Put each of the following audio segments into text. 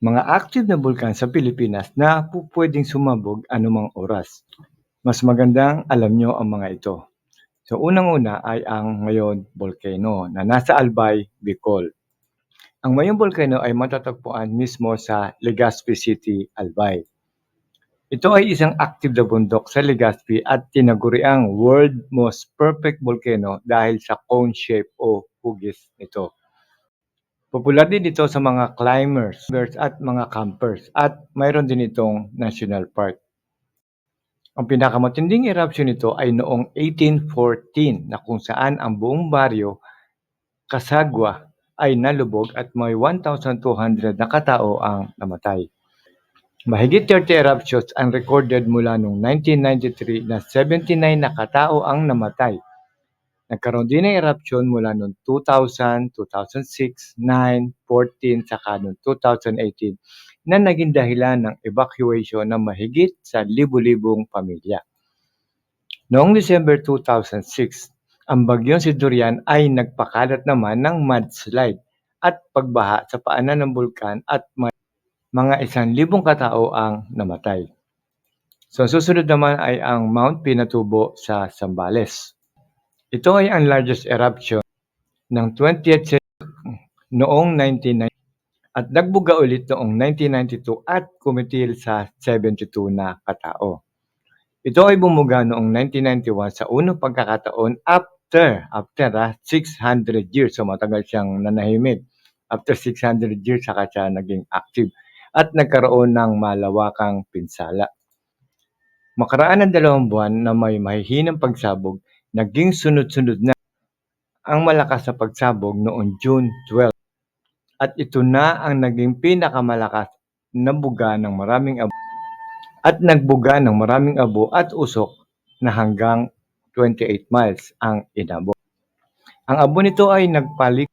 Mga active na bulkan sa Pilipinas na pupwedeng sumabog anumang oras. Mas magandang alam nyo ang mga ito. So unang-una ay ang Mayon Volcano na nasa Albay, Bicol. Ang Mayon Volcano ay matatagpuan mismo sa Legazpi City, Albay. Ito ay isang active na bundok sa Legazpi at tinaguriang world most perfect volcano dahil sa cone shape o hugis nito. Popular din ito sa mga climbers at mga campers at mayroon din itong national park. Ang pinakamatinding eruption nito ay noong 1814 na kung saan ang buong baryo Kasagwa ay nalubog at may 1,200 na katao ang namatay. Mahigit 30 eruptions ang recorded mula noong 1993 na 79 na katao ang namatay. Nagkaroon din ng eruption mula noong 2000, 2006, 9, 14, saka noong 2018 na naging dahilan ng evacuation ng mahigit sa libu-libong pamilya. Noong December 2006, ang bagyong si Durian ay nagpakalat naman ng mudslide at pagbaha sa paanan ng bulkan at may mga isang libong katao ang namatay. So susunod naman ay ang Mount Pinatubo sa Zambales. Ito ay ang largest eruption ng 20th century noong 1990 at nagbuga ulit noong 1992 at kumitil sa 72 na katao. Ito ay bumuga noong 1991 sa unang pagkakataon after after ah, 600 years. So matagal siyang nanahimik. After 600 years saka siya naging active at nagkaroon ng malawakang pinsala. Makaraan ng dalawang buwan na may mahihinang pagsabog, naging sunod-sunod na ang malakas na pagsabog noong June 12. At ito na ang naging pinakamalakas na buga ng maraming abo at nagbuga ng maraming abo at usok na hanggang 28 miles ang inabot. Ang abo nito ay nagpalik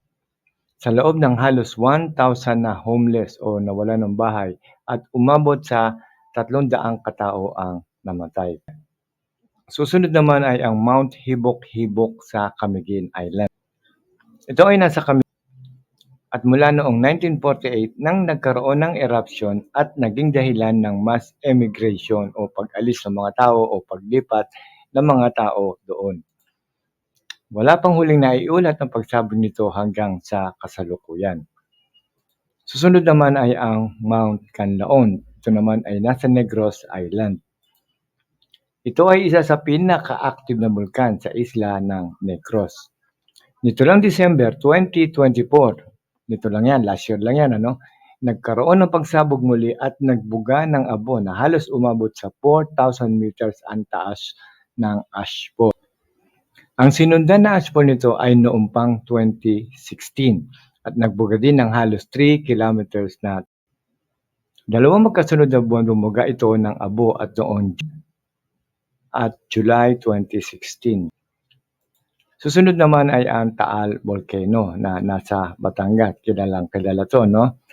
sa loob ng halos 1,000 na homeless o nawala ng bahay at umabot sa 300 katao ang namatay. Susunod naman ay ang Mount Hibok-Hibok sa Camiguin Island. Ito ay nasa Camiguin at mula noong 1948 nang nagkaroon ng eruption at naging dahilan ng mass emigration o pag-alis ng mga tao o paglipat ng mga tao doon. Wala pang huling naiulat ng pagsabog nito hanggang sa kasalukuyan. Susunod naman ay ang Mount Canlaon. Ito naman ay nasa Negros Island. Ito ay isa sa pinaka-active na bulkan sa isla ng Negros. Nito lang December 2024, nito lang yan, last year lang yan, ano? Nagkaroon ng pagsabog muli at nagbuga ng abo na halos umabot sa 4,000 meters ang taas ng ashfall. Ang sinundan na ashfall nito ay noong pang 2016 at nagbuga din ng halos 3 kilometers na Dalawang magkasunod na buwan bumuga ito ng abo at noon at July 2016. Susunod naman ay ang Taal Volcano na nasa Batangas. Kilalang kilala to, no?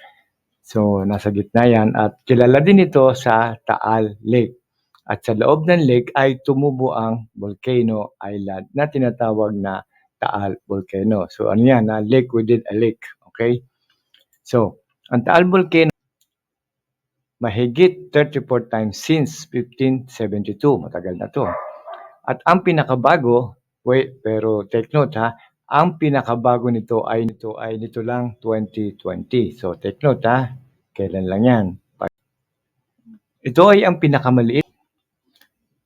So, nasa gitna yan. At kilala din ito sa Taal Lake. At sa loob ng lake ay tumubo ang Volcano Island na tinatawag na Taal Volcano. So, ano yan? Na lake within a lake. Okay? So, ang Taal Volcano mahigit 34 times since 1572. Matagal na to. At ang pinakabago Wait, pero take note ha, ang pinakabago nito ay nito ay nito lang 2020. So take note ha, kailan lang yan. Ito ay ang pinakamaliit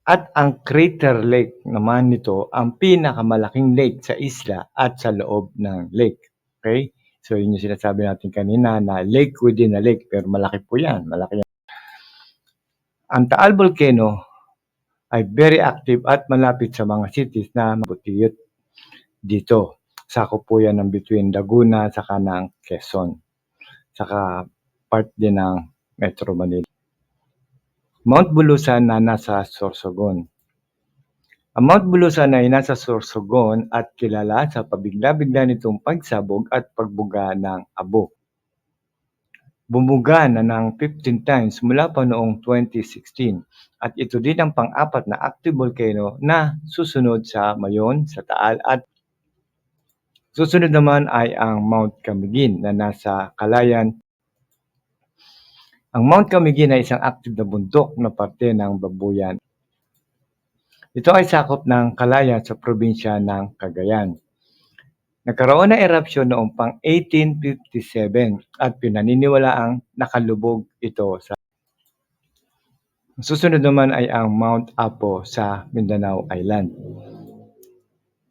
at ang Crater Lake naman nito ang pinakamalaking lake sa isla at sa loob ng lake. Okay? So yun yung sinasabi natin kanina na lake within a lake pero malaki po yan. Malaki yan. Ang Taal Volcano ay very active at malapit sa mga cities na mabutiyot dito. Sakop po yan ng between Laguna saka ng Quezon. Saka part din ng Metro Manila. Mount Bulusan na nasa Sorsogon. Ang Mount Bulusan ay nasa Sorsogon at kilala sa pabigla-bigla nitong pagsabog at pagbuga ng abo. Bumuga na ng 15 times mula pa noong 2016 at ito din ang pang-apat na active volcano na susunod sa Mayon, sa Taal at susunod naman ay ang Mount Camiguin na nasa Calayan. Ang Mount Camiguin ay isang active na bundok na parte ng Babuyan. Ito ay sakop ng Kalayan sa probinsya ng Cagayan. Nagkaroon ng erupsyon noong pang 1857 at pinaniniwalaang nakalubog ito sa susunod naman ay ang Mount Apo sa Mindanao Island.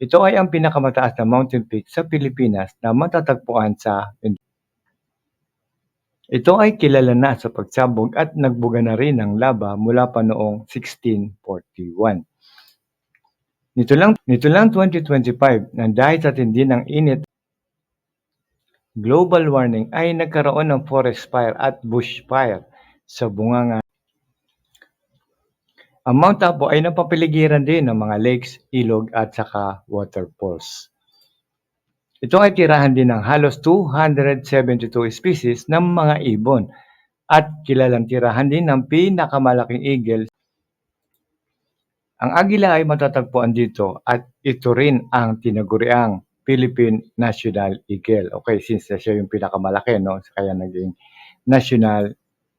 Ito ay ang pinakamataas na mountain peak sa Pilipinas na matatagpuan sa. Ito ay kilala na sa pagsabog at nagbuga na rin ng laba mula pa noong 1641. Nito lang, nito lang 2025 na dahil sa tindi ng init, global warming ay nagkaroon ng forest fire at bushfire sa bunganga. Ang Mount Apo ay napapaligiran din ng mga lakes, ilog at saka waterfalls. Ito ay tirahan din ng halos 272 species ng mga ibon at kilalang tirahan din ng pinakamalaking eagle. Ang agila ay matatagpuan dito at ito rin ang tinaguriang Philippine National Eagle. Okay, since siya yung pinakamalaki, no? Kaya naging National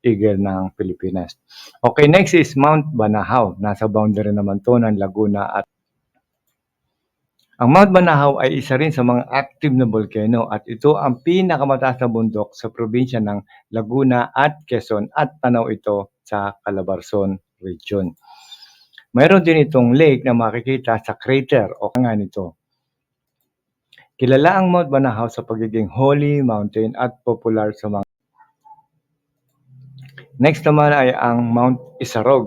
Eagle ng Pilipinas. Okay, next is Mount Banahaw. Nasa boundary naman to ng Laguna at ang Mount Banahaw ay isa rin sa mga active na volcano at ito ang pinakamataas na bundok sa probinsya ng Laguna at Quezon at tanaw ito sa Calabarzon region. Mayroon din itong lake na makikita sa crater o kanga nito. Kilala ang Mount Banahaw sa pagiging holy mountain at popular sa mga Next naman ay ang Mount Isarog.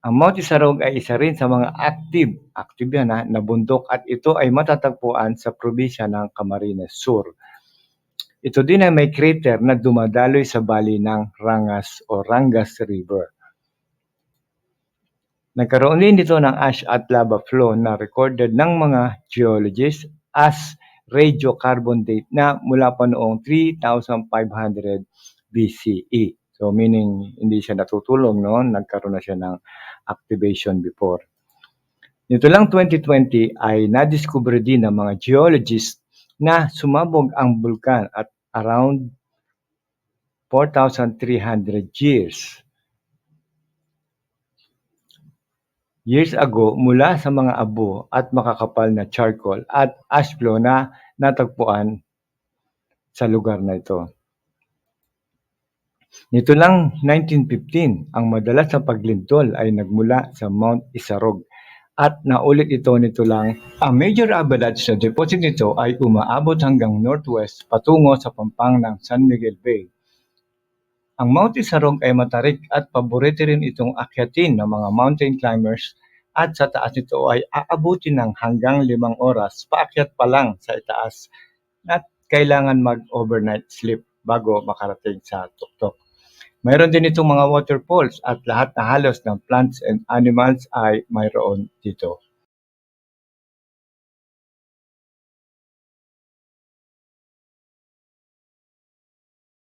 Ang Mount Isarog ay isa rin sa mga active, active yan ha, na bundok at ito ay matatagpuan sa probinsya ng Camarines Sur. Ito din ay may crater na dumadaloy sa bali ng Rangas o Rangas River. Nagkaroon din dito ng ash at lava flow na recorded ng mga geologists as radiocarbon date na mula pa noong 3,500 BCE. So meaning hindi siya natutulong no, nagkaroon na siya ng activation before. Nito lang 2020 ay nadiskubre din ng mga geologists na sumabog ang bulkan at around 4,300 years. Years ago mula sa mga abo at makakapal na charcoal at ash flow na natagpuan sa lugar na ito. Nito lang 1915, ang madalas na paglintol ay nagmula sa Mount Isarog at naulit ito nito lang. Ang major avalanche na deposit nito ay umaabot hanggang northwest patungo sa pampang ng San Miguel Bay. Ang Mount Isarog ay matarik at paborito rin itong akyatin ng mga mountain climbers at sa taas nito ay aabutin ng hanggang limang oras paakyat pa lang sa itaas at kailangan mag-overnight sleep bago makarating sa tuktok. Mayroon din itong mga waterfalls at lahat na halos ng plants and animals ay mayroon dito.